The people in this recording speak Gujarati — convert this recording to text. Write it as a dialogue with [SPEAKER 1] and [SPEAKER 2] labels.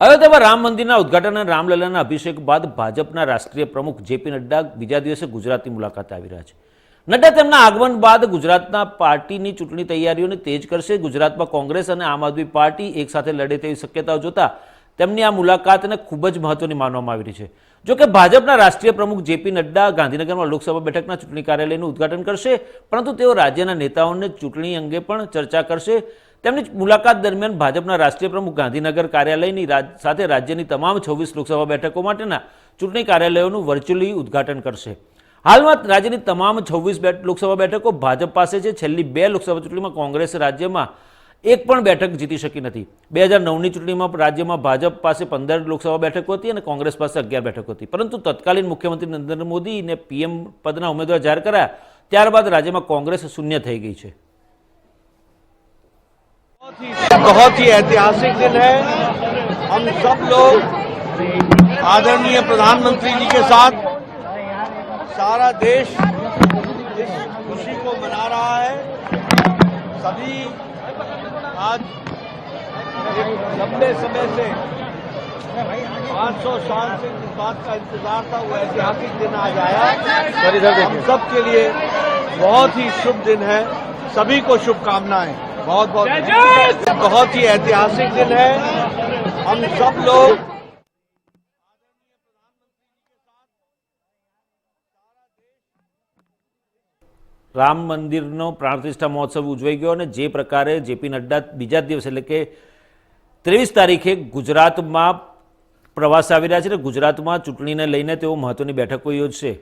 [SPEAKER 1] અયોધ્યામાં રામ મંદિરના ઉદઘાટન અને રામલલાના અભિષેક બાદ ભાજપના રાષ્ટ્રીય પ્રમુખ જેપી નડ્ડા બીજા દિવસે ગુજરાતની મુલાકાતે આવી રહ્યા છે. નડ્ડા, તેમના આગમન બાદ ગુજરાતના પાર્ટીની ચૂંટણી તૈયારીઓને તેજ કરશે. ગુજરાતમાં કોંગ્રેસ અને આમ આદમી પાર્ટી એકસાથે લડે તેવી શક્યતાઓ જોતા તેમની આ મુલાકાતને ખૂબ જ મહત્વની માનવામાં આવી રહી છે. જોકે ભાજપના રાષ્ટ્રીય પ્રમુખ જેપી નડ્ડા ગાંધીનગરમાં લોકસભા બેઠકના ચૂંટણી કાર્યાલયનું ઉદઘાટન કરશે, પરંતુ તેઓ રાજ્યના નેતાઓને ચૂંટણી અંગે પણ ચર્ચા કરશે. તેમની મુલાકાત દરમિયાન ભાજપના રાષ્ટ્રીય પ્રમુખ ગાંધીનગર કાર્યાલયની સાથે રાજ્યની તમામ છવ્વીસ લોકસભા બેઠકો માટેના ચૂંટણી કાર્યાલયોનું વર્ચ્યુઅલી ઉદ્ઘાટન કરશે. હાલમાં રાજ્યની તમામ છવ્વીસ લોકસભા બેઠકો ભાજપ પાસે છે. છેલ્લી બે લોકસભા ચૂંટણીમાં કોંગ્રેસ રાજ્યમાં એક પણ બેઠક જીતી શકી નથી. બે હજાર નવની ચૂંટણીમાં રાજ્યમાં ભાજપ પાસે પંદર લોકસભા બેઠકો હતી અને કોંગ્રેસ પાસે અગિયાર બેઠકો હતી. પરંતુ તત્કાલીન મુખ્યમંત્રી નરેન્દ્ર મોદીને પીએમ પદના ઉમેદવાર જાહેર કર્યા. ત્યારબાદ રાજ્યમાં કોંગ્રેસ શૂન્ય થઈ ગઈ છે.
[SPEAKER 2] बहुत ही ऐतिहासिक दिन है। हम सब लोग आदरणीय प्रधानमंत्री जी के साथ सारा देश इस खुशी को मना रहा है। सभी आज लंबे समय से 500 साल से जिस बात का इंतज़ार था, वो ऐतिहासिक दिन आज आया। हम सब के लिए बहुत ही शुभ दिन है। सभी को शुभकामनाएँ। बहुत बहुत बहुत ही ऐतिहासिक दिन है हम सब लोग
[SPEAKER 1] રામ મંદિરનો પ્રાણ પ્રતિષ્ઠા મહોત્સવ ઉજવાઈ ગયો અને જે પ્રકારે જેપી નડ્ડા બીજા જ દિવસે એટલે કે ત્રેવીસ તારીખે ગુજરાતમાં પ્રવાસ આવી રહ્યા છે અને ગુજરાતમાં ચૂંટણીને લઈને તેઓ મહત્વની બેઠકો યોજશે